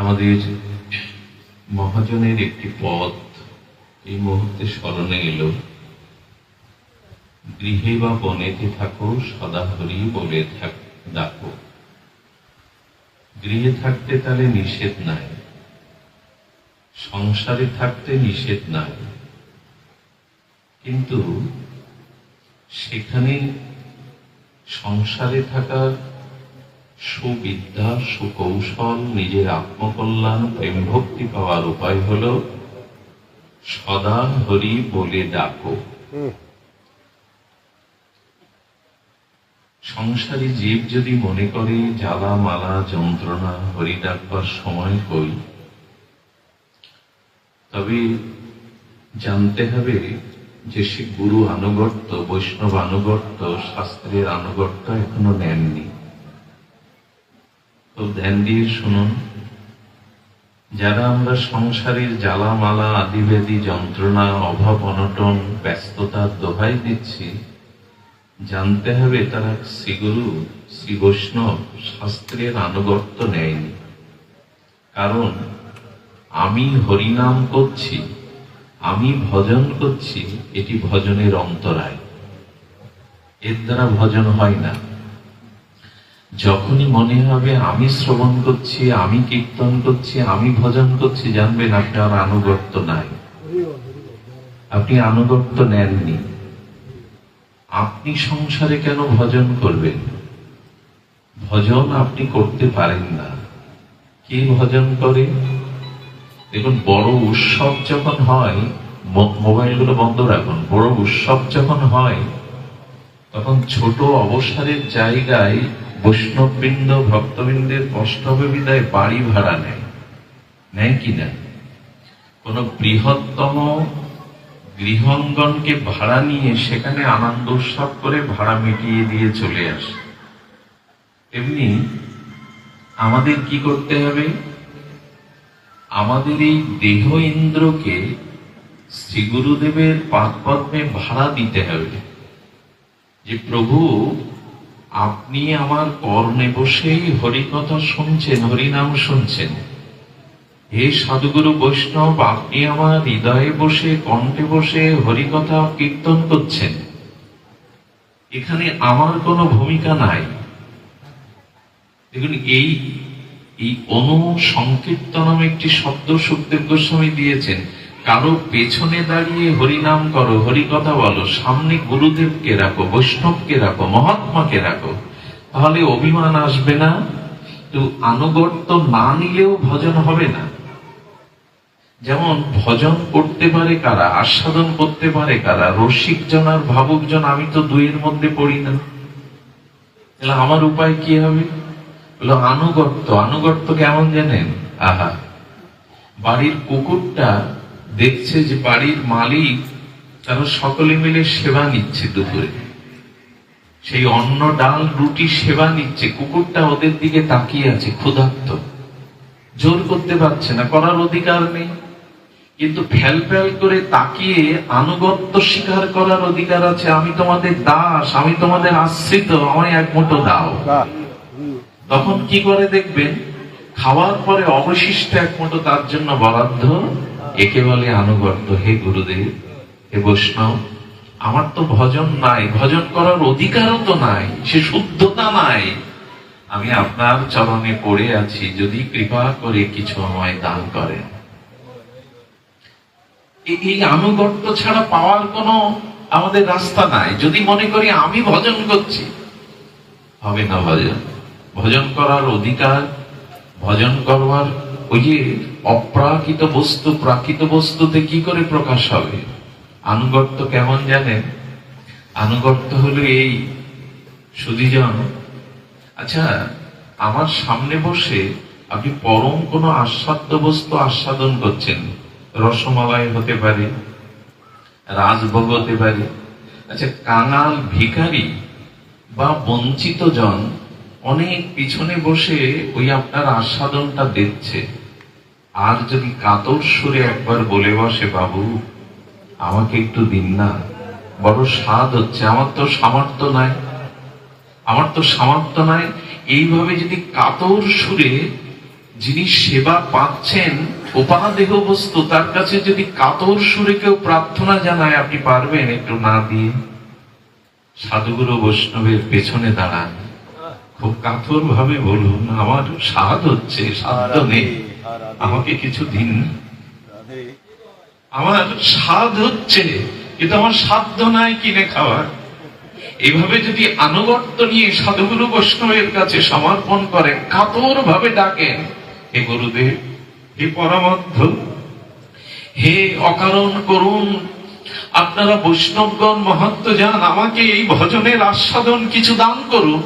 আমাদের মহাজনের একটি পদ এই মুহূর্তে স্মরণে এলো। গৃহে বা বনেতে থাকো, সদা হরি বলে থাক ডাকো। গৃহে থাকতে তাহলে নিষেধ নাই। সংসারে থাকতে নিষেধ নাই। কিন্তু সেখানে সংসারে থাকার সুবিদ্যা সুকৌশল নিজের আত্মকল্যাণ প্রেম ভক্তি পাওয়ার উপায় হল সদা হরি বলে ডাকো। সংসারী জীব যদি মনে করে জ্বালা মালা যন্ত্রণা হরি ডাকবার সময় কই? তবে জানতে হবে যে সে গুরু আনুগত্য বৈষ্ণব আনুগত্য শাস্ত্রের আনুগত্য এখনও নেননি। তো ধ্যান দিয়ে শুনুন। যারা আমরা সংসারের জ্বালামালা, আদিবেদী, যন্ত্রণা, অভাব, অনটন ব্যস্ততার দোহাই দিচ্ছি, জানতে হবে তারা শ্রীগুরু শ্রী বৈষ্ণব শাস্ত্রের আনুগত্য নেয়নি কারণ আমি হরিনাম করছি, আমি ভজন করছি, এটি ভজনের অন্তরায়। এর দ্বারা ভজন হয় না। যখনই মনে হবে, আমি শ্রবণ করছি, আমি কীর্তন করছি, আমি ভজন করছি, জানবেন আপনার আনুগত্য নাই। আপনি আনুগত্য নেননি। আপনি সংসারে কেন ভজন করবেন? ভজন আপনি করতে পারেন না। কে ভজন করে? দেখুন, বড় উৎসব যখন হয় মোবাইলগুলো বন্ধ রাখুন, বড় উৎসব যখন হয়, তখন ছোট অবসরের জায়গায় বৈষ্ণববৃন্দ ভক্তবৃন্দের হবে বিদায় বাড়ি ভাড়া নেয়। নেয় কি না? কোন বৃহত্তম গৃহঙ্গনকে ভাড়া নিয়ে সেখানে আনন্দ উৎসব করে ভাড়া মিটিয়ে দিয়ে চলে আসে। এমনি আমাদের কি করতে হবে? আমাদের এই দেহ ইন্দ্রকে শ্রী গুরুদেবের পাদ পদ্মে ভাড়া দিতে হবে। যে প্রভু আপনি আমার কর্ণে বসেই হরিকথা শুনছেন, হরিনাম শুনছেন। হে সাধুগুরু বৈষ্ণব, আপনি আমার হৃদয়ে বসে, কণ্ঠে বসে হরিকথা কীর্তন করছেন। এখানে আমার কোনো ভূমিকা নাই। দেখুন, এই এই অনু সংকীর্তনম একটি শব্দ সুখদেব গোস্বামী দিয়েছেন। কারও পেছনে দাঁড়িয়ে হরিনাম করো হরিকথা বলো, সামনে গুরুদেবকে রাখো, বৈষ্ণবকে রাখো, মহাত্মাকে রাখো, তাহলে অভিমান আসবে না? তো আনুগত্য না নিলেও ভজন হবে না। যেমন ভজন করতে পারে কারা, আস্বাদন করতে পারে কারা, রসিক জন আর ভাবুক জন, আমি তো দুইয়ের মধ্যে পড়ি না। তাহলে আমার উপায় কি হবে? বলল আনুগত্য আনুগত্য কেমন জানেন? আহা, বাড়ির কুকুরটা দেখছে যে বাড়ির মালিক তারা সকলে মিলে সেবা নিচ্ছে দুপুরে। সেই অন্ন, ডাল, রুটি সেবা নিচ্ছে, কুকুরটা ওদের দিকে তাকিয়ে আছে, ক্ষুধার্ত। জোর করতে পারছে না, করার অধিকার নেই। কিন্তু ফ্যাল ফ্যাল করে তাকিয়ে আনুগত্য স্বীকার করার অধিকার আছে, আমি তোমাদের দাস, আমি তোমাদের আশ্রিত, আমায় এক মুঠো দাও। তখন কি করে দেখবেন? খাওয়ার পরে অবশিষ্ট এক মুঠো তার জন্য বরাদ্দ একে বলে আনুগত্য, হে গুরুদেব, হে বৈষ্ণব, আমার তো ভজন নাই, ভজন করার অধিকারও তো নাই, সে শুদ্ধতা নাই। আমি আপনার চরণে পড়ে আছি, যদি কৃপা করে কিছু আমায় দান করেন। এই- আনুগত্য ছাড়া পাওয়ার কোনো আমাদের রাস্তা নাই। যদি মনে করি আমি ভজন করছি, হবে না ভজন। ভজন করার অধিকার, ভজন করবার ওই যে অপ্রাকৃত বস্তু, প্রাকৃত বস্তুতে কি করে প্রকাশ হবে? আনুগত্য কেমন জানেন? আনুগত্য হলো এই সুদীজন আচ্ছা আমার সামনে বসে আপনি পরম কোনো আস্বাদ্য বস্তু আস্বাদন করছেন। রসমালাই হতে পারে, রাজভোগ হতে পারে। আচ্ছা কাঙাল ভিখারি বা বঞ্চিত জন অনেক পিছনে বসে ওই আপনার আস্বাদনটা দেখছে। আর যদি কাতর সুরে একবার বলে বসে, বাবু, আমাকে একটু দিন না। বড় স্বাদ হচ্ছে, আমার তো সামর্থ্য নাই। আমার তো সামর্থ্য নাই। এইভাবে যদি কাতর সুরে যিনি সেবা পাচ্ছেন, উপাদেহ বস্তু, তার কাছে যদি কাতর সুরে কেউ প্রার্থনা জানায়, আপনি পারবেন একটু না দিয়ে? সাধুগুরু বৈষ্ণবের পেছনে দাঁড়ান। খুব কাতর ভাবে বলুন আমার স্বাদ হচ্ছে সাধ্য নেই। আমাকে কিছু দিন আমার স্বাদ হচ্ছে কিন্তু আমার সাধ্য নাই কিনে খাওয়ার। এইভাবে যদি আনুগত্য নিয়ে সাধুগুরু বৈষ্ণবের কাছে সমর্পণ করেন কাতর ভাবে ডাকেন হে গুরুদেব হে পরমাধ্য হে অকারণ করুন আপনারা বৈষ্ণবগণ মহত্ব যান আমাকে এই ভজনের আস্বাদন কিছু দান করুন।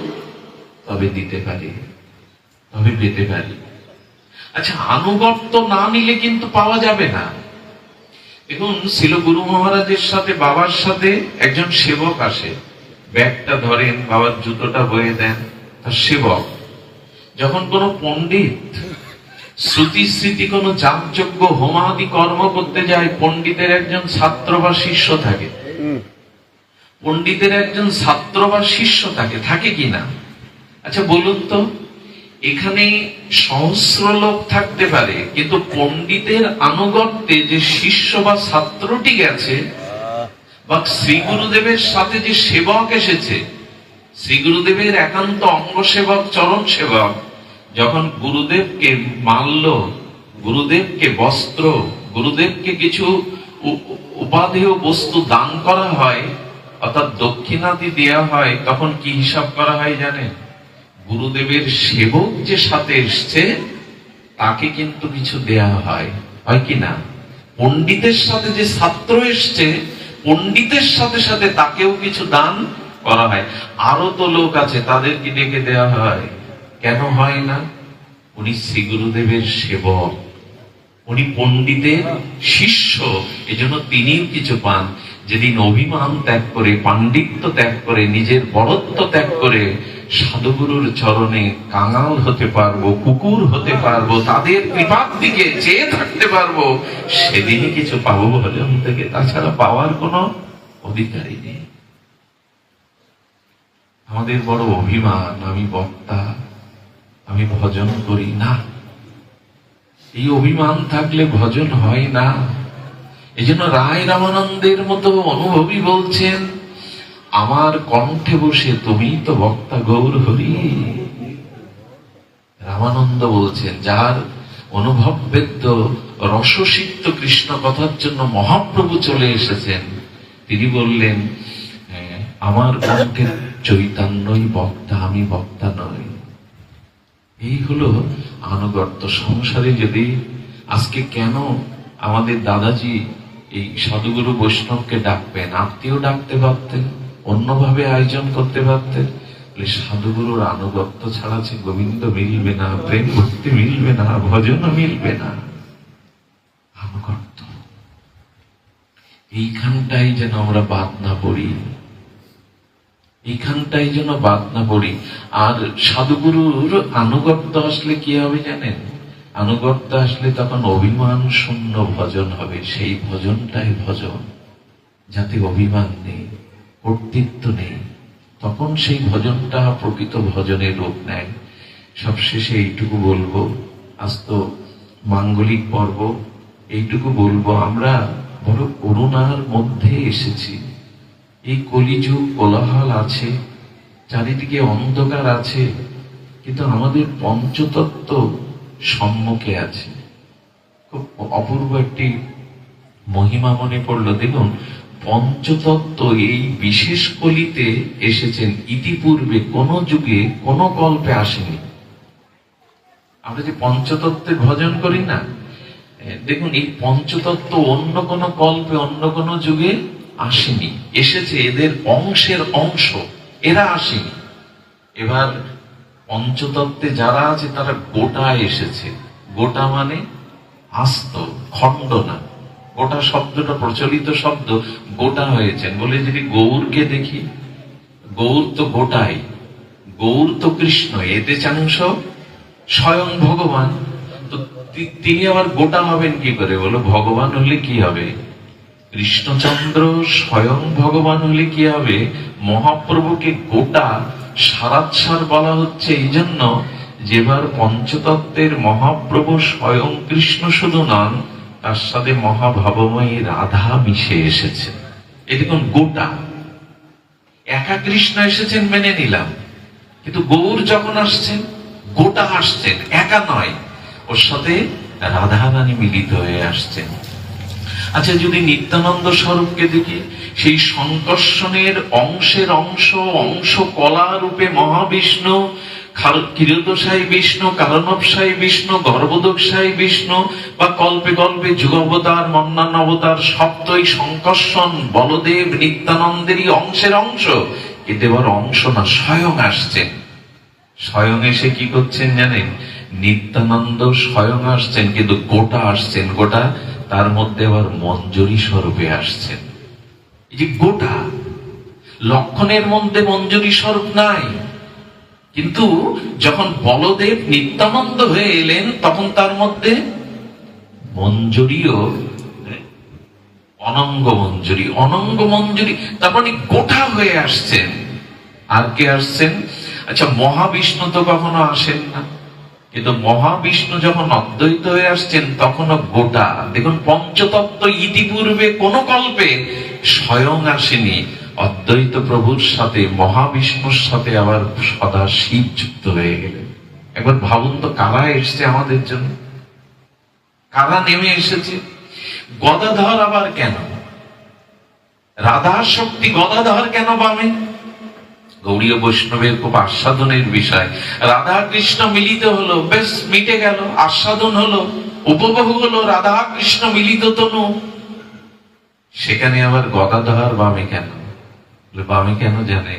তবে দিতে পারি তবে পেতে পারি। আচ্ছা আনুগত্য না নিলে কিন্তু পাওয়া যাবে না। দেখুন ছিল গুরু মহারাজের সাথে বাবার সাথে একজন সেবক আসে। ব্যাগটা ধরেন বাবার জুতোটা বয়ে দেন তার সেবক। যখন কোনো পণ্ডিত শ্রুতি স্মৃতি কোনো যাগযজ্ঞ হোমাদি কর্ম করতে যায় পণ্ডিতের একজন ছাত্র বা শিষ্য থাকে। পণ্ডিতের একজন ছাত্র বা শিষ্য থাকে থাকে কিনা আচ্ছা বলুন তো, এখানে সহস্র লোক থাকতে পারে, কিন্তু পণ্ডিতের আনুগত্যে যে শিষ্য বা ছাত্রটি গেছে, বা শ্রী গুরুদেবের সাথে যে সেবক এসেছে, শ্রী গুরুদেবের একান্ত অঙ্গ সেবক, চরণ সেবক, যখন গুরুদেবকে মাল্য গুরুদেবকে বস্ত্র, গুরুদেবকে কিছু উ- উ- বস্তু দান করা হয়, অর্থাৎ দক্ষিণাদি দেয়া হয়, তখন কি হিসাব করা হয় জানেন? গুরুদেবের সেবক যে সাথে এসছে, তাকে কিন্তু কিছু দেয়া হয়। হয় কি না? পণ্ডিতের সাথে যে ছাত্র এসছে, পণ্ডিতের সাথে সাথে তাকেও কিছু দান করা হয়। আরও তো লোক আছে, তাদেরকে ডেকে দেয়া হয়। কেন হয় না? উনি শ্রী গুরুদেবের সেবক। উনি পণ্ডিতের শিষ্য, এজন্য তিনিও কিছু পান। যেদিন অভিমান ত্যাগ করে, পাণ্ডিত্য ত্যাগ করে, নিজের বড়ত্ব ত্যাগ করে সাধুগুরুর চরণে কাঙাল হতে পারব, কুকুর হতে পারব, তাদের কৃপার দিকে চেয়ে থাকতে পারব, সেদিনই কিছু পাবো ভজন থেকে তাছাড়া পাওয়ার কোনো অধিকারই নেই। আমাদের বড় অভিমান, আমি বক্তা, আমি ভজন করি না। এই অভিমান থাকলে ভজন হয় না। এই জন্য রায় রামানন্দের মতো অনুভবী বলছেন আমার কণ্ঠে বসে তুমি তো বক্তা গৌর হরি। রামানন্দ বলছেন যার অনুভব বেদ্য রসসিক্ত কৃষ্ণ কথার জন্য মহাপ্রভু চলে এসেছেন তিনি বললেন "হ্যাঁ, আমার কণ্ঠের চৈতন্যই বক্তা আমি বক্তা নই। এই হলো আনুগত্য সংসারে যদি আজকে কেন আমাদের দাদাজি এই সাধুগুরু বৈষ্ণবকে ডাকবেন আত্মীয় ডাকতে পারতেন অন্যভাবে আয়োজন করতে পারতেন সাধুগুরুর আনুগত্য ছাড়া যে গোবিন্দ মিলবে না প্রেম ভক্তি মিলবে না ভজনও মিলবে না, আনুগত্য। এইখানটাই যেন আমরা বাদ না পড়ি। এইখানটাই যেন বাদ না পড়ি। আর সাধুগুরুর আনুগত্য আসলে কি হবে জানেন? আনুগত্য আসলে তখন অভিমান শূন্য ভজন হবে, সেই ভজনটাই ভজন, যাতে অভিমান নেই। কর্তৃত্ব নেই। তখন সেই ভজনটা প্রকৃত ভজনের রূপ নেয়। সবশেষে এইটুকু বলব আজ তো মাঙ্গলিক পর্ব, এইটুকু বলব, আমরা বড় করুণার মধ্যে এসেছি। এই কলিযুগ কোলাহল আছে, চারিদিকে অন্ধকার আছে, কিন্তু আমাদের পঞ্চতত্ত্ব সম্মুখে আছে। খুব অপূর্ব একটি মহিমা মনে পড়ল। দেখুন পঞ্চতত্ত্ব এই বিশেষ কলিতে এসেছেন ইতিপূর্বে কোন যুগে কোন কল্পে আসেনি। আমরা যে পঞ্চতত্ত্বের ভজন করি না দেখুন, এই পঞ্চতত্ত্ব অন্য কোন কল্পে, অন্য কোন যুগে আসেনি। এসেছে এদের অংশের অংশ, এরা আসেনি। এবার পঞ্চতত্ত্বে যারা আছে, তারা গোটা এসেছে। গোটা মানে আস্ত, খণ্ড না। গোটা শব্দটা প্রচলিত শব্দ গোটা হয়েছেন। বলে যদি গৌরকে দেখি, গৌর তো গোটাই, গৌর তো কৃষ্ণ, এতে চাংশ স্বয়ং ভগবান। তো, তিনি আবার গোটা হবেন কি করে বলো? ভগবান হলে কি হবে? কৃষ্ণচন্দ্র স্বয়ং ভগবান হলে কি হবে? মহাপ্রভুকে গোটা সারাৎসার বলা হচ্ছে এই জন্য, যেবার পঞ্চতত্ত্বের মহাপ্রভু স্বয়ং কৃষ্ণ শুধু নন তার সাথে মহাভাবময়ী রাধা মিশে এসেছেন এ দেখুন, গোটা। একা কৃষ্ণ এসেছেন মেনে নিলাম। কিন্তু গৌর যখন আসছেন, গোটা আসছেন, একা নয়। ওর সাথে রাধা রানী মিলিত হয়ে আসছেন। আচ্ছা যদি নিত্যানন্দ স্বরূপকে দেখি, সেই সংকর্ষণের অংশের অংশ অংশ কলা রূপে মহাবিষ্ণু কিরতসাই বিষ্ণু কারণবসাই বিষ্ণু গর্ভদোকসাই বিষ্ণু, বা কল্পে কল্পে যুগাবতার মন্নান অবতার সপ্তই সংকর্ষণ, বলদেব নিত্যানন্দেরই অংশের অংশ। কিন্তু এবার অংশ না, স্বয়ং আসছেন স্বয়ং এসে কি করছেন জানেন? নিত্যানন্দ স্বয়ং আসছেন, কিন্তু গোটা আসছেন, গোটা তার মধ্যে আবার মঞ্জুরি স্বরূপে আসছেন। এই যে গোটা, লক্ষণের মধ্যে মঞ্জুরি স্বরূপ নাই। কিন্তু যখন বলদেব নিত্যানন্দ হয়ে এলেন, তখন তার মধ্যে মঞ্জুরিও অনঙ্গ মঞ্জুরি অনঙ্গ মঞ্জুরি। তার মানে গোটা হয়ে আসছেন। আর কে আসছেন? আচ্ছা মহাবিষ্ণু তো কখনো আসেন না। কিন্তু মহাবিষ্ণু যখন অদ্বৈত হয়ে আসছেন, তখনও গোটা। দেখুন, পঞ্চতত্ত্ব ইতিপূর্বে কোন কল্পে স্বয়ং আসেনি। অদ্বৈত প্রভুর সাথে, মহাবিষ্ণুর সাথে আবার সদা শিব যুক্ত হয়ে গেলেন একবার ভাবুন তো, কারা এসছে আমাদের জন্য? কারা নেমে এসেছে? গদাধর আবার কেন? রাধা শক্তি গদাধর কেন বামে? গৌরীয় বৈষ্ণবের খুব আস্বাদনের বিষয়। রাধা কৃষ্ণ মিলিত হলো, বেশ মিটে গেল, আস্বাদন হলো, উপভোগ হলো রাধা কৃষ্ণ মিলিত তনু। সেখানে আবার গদাধর বামে কেন? বামে কেন জানে?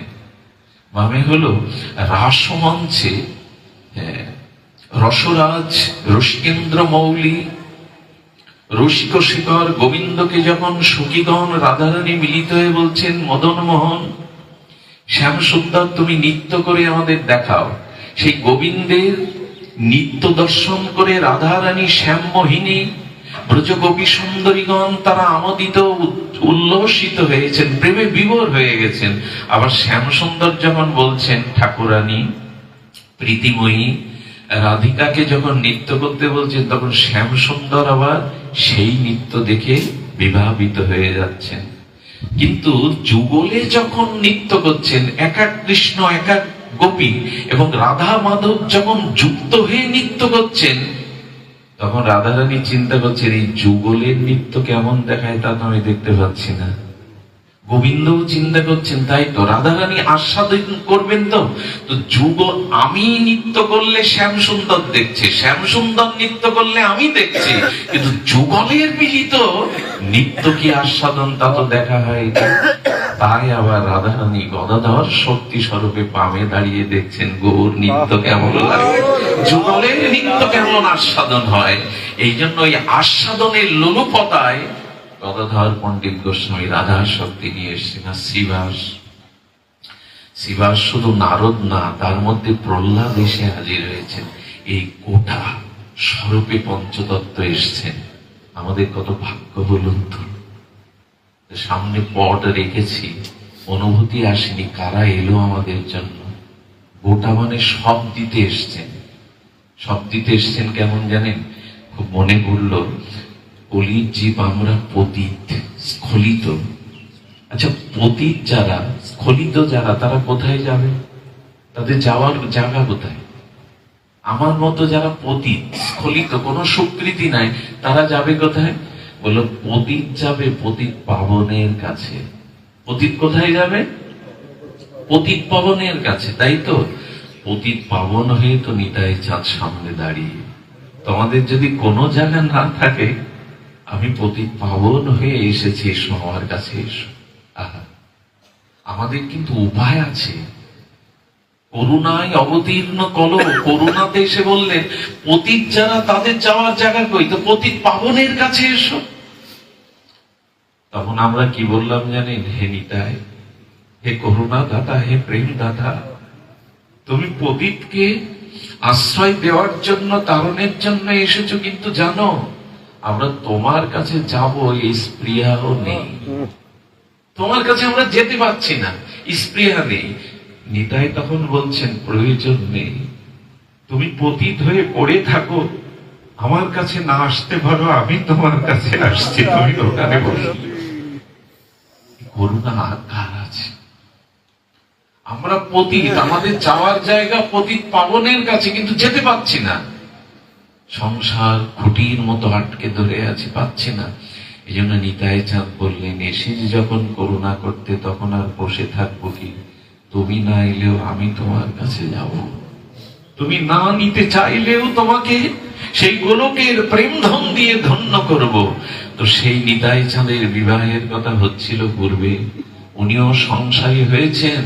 বামে হলো রাসমঞ্চে রসরাজ রসিকেন্দ্র মৌলি, রসিক শিখর গোবিন্দকে যখন সখীগণ রাধারানী মিলিত হয়ে বলছেন, মদন মোহন শ্যাম সুন্দর তুমি নৃত্য করে আমাদের দেখাও। সেই গোবিন্দের নিত্য দর্শন করে রাধারানী শ্যাম মোহিনী ব্রজগোপী সুন্দরীগণ তারা আমোদিত উল্লসিত হয়েছেন, প্রেমে বিভোর হয়ে গেছেন। আবার শ্যাম সুন্দর যখন বলছেন, ঠাকুরানী, প্রীতিময়ী, রাধিকাকে যখন নৃত্য করতে বলছেন, তখন শ্যাম সুন্দর আবার সেই নৃত্য দেখে বিবাহিত হয়ে যাচ্ছেন। কিন্তু যুগলে যখন নৃত্য করছেন এক কৃষ্ণ এক গোপী এবং রাধা মাধব যখন যুক্ত হয়ে নৃত্য করছেন তখন রাধারানী চিন্তা করছেন, এই যুগলের নৃত্য কেমন দেখায় তা তো আমি দেখতে পাচ্ছি না। গোবিন্দও চিন্তা করছেন, তাই তো, রাধারানী আস্বাদন করবেন তো? তো যুগ আমি নৃত্য করলে শ্যাম সুন্দর দেখছে শ্যাম সুন্দর নৃত্য করলে আমি দেখছি। কিন্তু যুগলের মিলিত নৃত্য কি আস্বাদন তা তো দেখা হয়। তাই আবার রাধারানী গদাধর শক্তি স্বরূপে পামে দাঁড়িয়ে দেখছেন, গৌর, নৃত্য কেমন লাগে? যুগলের নৃত্য কেমন আস্বাদন হয়? এই জন্য এই আস্বাদনের লোলুপতায় গদাধর পণ্ডিত গোস্বামী রাধা শক্তি নিয়ে এসছেন। আর শিবাস শিবাস শুধু নারদ না, তার মধ্যে প্রহ্লাদ এসে হাজির হয়েছেন। এই কোটা স্বরূপে পঞ্চতত্ত্ব এসছেন আমাদের কত ভাগ্য বলুন তো। সামনে পট রেখেছি, অনুভূতি আসেনি, কারা এলো আমাদের জন্য? গোটা মানে সব দিতে এসছেন। সব দিতে এসছেন কেমন জানেন? খুব মনে পড়ল, কলির জীব আমরা পতিত, স্খলিত। আচ্ছা পতিত যারা, স্খলিত যারা, তারা কোথায় যাবে? তাদের যাওয়ার জায়গা কোথায়? আমার মতো যারা পতিত, স্খলিত, কোনো স্বীকৃতি নাই, তারা যাবে কোথায়? বলল, পতিত যাবে পতিত পাবনের কাছে। পতিত কোথায় যাবে? পতিত পাবনের কাছে, তাই তো? পতিত পাবন হয়ে তো নিতাই চাঁদ সামনে দাঁড়িয়ে। তোমাদের যদি কোনো জায়গা না থাকে, আমি পতিত পাবন হয়ে এসেছি, এসো আমার কাছে এসো। আমাদের কিন্তু উপায় আছে। করুণায় অবতীর্ণ কল করুণাতে এসে বললেন, পতিত যারা, তাদের যাওয়ার জায়গা কই? তো পতিত পাবনের কাছে এসো। তখন আমরা কি বললাম জানেন? হে নিতাই, হে করুণা দাতা হে প্রেম দাতা তুমি পতিতকে আশ্রয় দেওয়ার জন্য, তারণের জন্য এসেছ কিন্তু জানো, আমরা তোমার কাছে যাব, এই স্প্রিয়াও নেই। তোমার কাছে আমরা যেতে পারছি না স্প্রিয়া নেই। নিতাই তখন বলছেন, প্রয়োজন নেই। তুমি পতিত হয়ে পড়ে থাকো। আমার কাছে না আসতে পারো, আমি তোমার কাছে আসছি, তুমি ওখানে বসো। করুণা কার আছে? আমরা পতিত, আমাদের যাওয়ার জায়গা পতিত পাবনের কাছে, কিন্তু যেতে পাচ্ছি না। সংসার খুঁটির মতো আটকে ধরে আছি, পাচ্ছি না। এই জন্য নিতাই চাঁদ বললেন এসেছি যখন করুণা করতে, তখন আর বসে থাকব কি? তুমি না এলেও আমি তোমার কাছে যাব। তুমি না নিতে চাইলেও তোমাকে সেই গোলকের প্রেম ধন দিয়ে ধন্য করব। তো সেই নিতাই চাঁদের বিবাহের কথা হচ্ছিল পূর্বে, উনিও সংসারী হয়েছেন।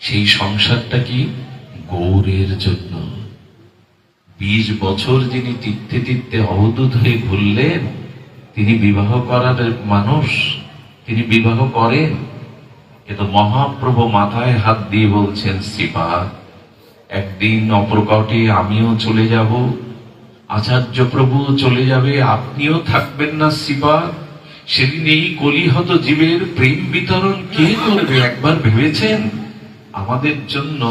সেই সংসারটা কি গৌরের জন্য? বিশ বছর যিনি তীর্থে তীর্থে অবদূত হয়ে ঘুরলেন, তিনি বিবাহ করার মানুষ, তিনি বিবাহ করেন। কিন্তু মহাপ্রভু মাথায় হাত দিয়ে বলছেন শ্রীপা একদিন অপ্রকটে আমিও চলে যাব আচার্য প্রভু চলে যাবে, আপনিও থাকবেন না শিবা সেদিন এই কলিহত জীবের প্রেম বিতরণ কে করবে, একবার ভেবেছেন? আমাদের জন্য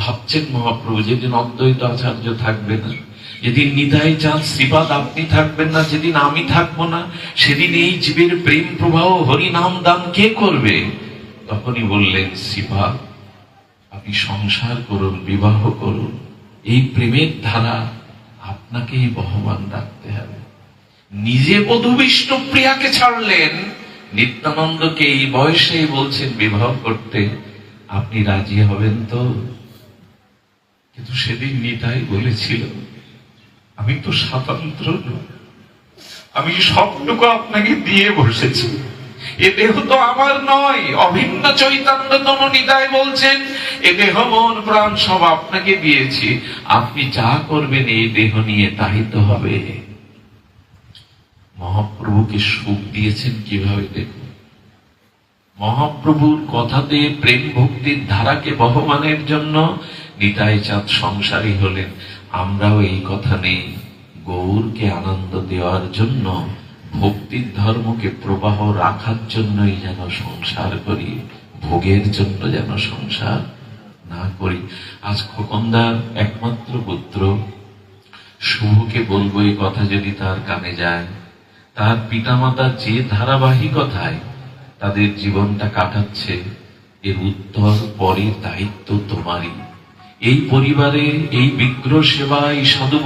ভাবছেন মহাপ্রভু, যেদিন অদ্বৈত আচার্য থাকবে না, যেদিন নিতাই চাঁদ, শ্রীপাদ আপনি থাকবেন না, যেদিন আমি থাকব না, সেদিন এই জীবের প্রেম প্রবাহ, হরিনাম দান কে করবে? তখনই বললেন, শ্রীপাদ, আপনি সংসার করুন, বিবাহ করুন। এই প্রেমের ধারা আপনাকেই বহমান রাখতে হবে। নিজে বধূ বিষ্ণু প্রিয়াকে ছাড়লেন নিত্যানন্দকে এই বয়সে বলছেন বিবাহ করতে, আপনি রাজি হবেন তো? কিন্তু সেদিন নিতাই বলেছিল, আমি তো স্বাতন্ত্র আমি সবটুকু আপনাকে দিয়ে বসেছি। এ দেহ তো আমার নয়। অভিন্ন চৈতন্য তম নিতাই বলছেন, এ দেহ মন প্রাণ সব আপনাকে দিয়েছি। আপনি যা করবেন এই দেহ নিয়ে তাই তো হবে। মহাপ্রভুকে সুখ দিয়েছেন কীভাবে দেখুন? মহাপ্রভুর কথাতে প্রেম ভক্তির ধারাকে বহমানের জন্য নিতাই চাঁদ সংসারী হলেন। আমরাও এই কথা নেই। গৌরকে আনন্দ দেওয়ার জন্য ভক্তির ধর্মকে প্রবাহ রাখার জন্যই যেন সংসার করি, ভোগের জন্য যেন সংসার না করি। আজ খোকনদার একমাত্র পুত্র। শুভকে বলব এই কথা যদি তার কানে যায়। তার পিতামাতা যে ধারাবাহিকতায় তাদের জীবনটা কাটাচ্ছে, এর উত্তর পরের দায়িত্ব তোমারই। এই পরিবারে এই বিগ্রহ সেবা এই সাধু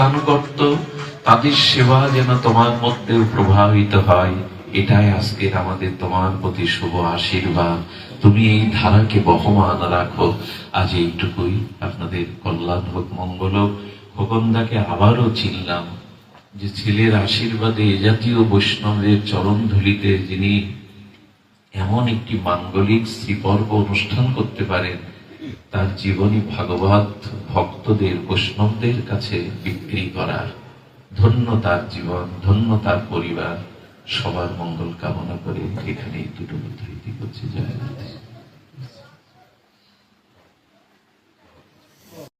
আনুগত্য তাদের সেবা যেন তোমার মধ্যেও প্রভাবিত হয়, এটাই আজকের আমাদের তোমার প্রতি শুভ আশীর্বাদ। তুমি এই ধারাকে বহমান রাখো। আজ এইটুকুই। আপনাদের কল্যাণ হোক, মঙ্গল হোক। খোকনদাকে আবারও চিনলাম যে ছেলের আশীর্বাদে এ জাতীয় বৈষ্ণবদের চরণ ধুলিতে যিনি এমন একটি মাঙ্গলিক শ্রীপর্ব অনুষ্ঠান করতে পারেন, তার জীবনী ভাগবত ভক্তদের, বৈষ্ণবদের কাছে বিক্রি করার। ধন্য তার জীবন, ধন্য তার পরিবার। সবার মঙ্গল কামনা করে এখানে দুটো কথা করছে। জয়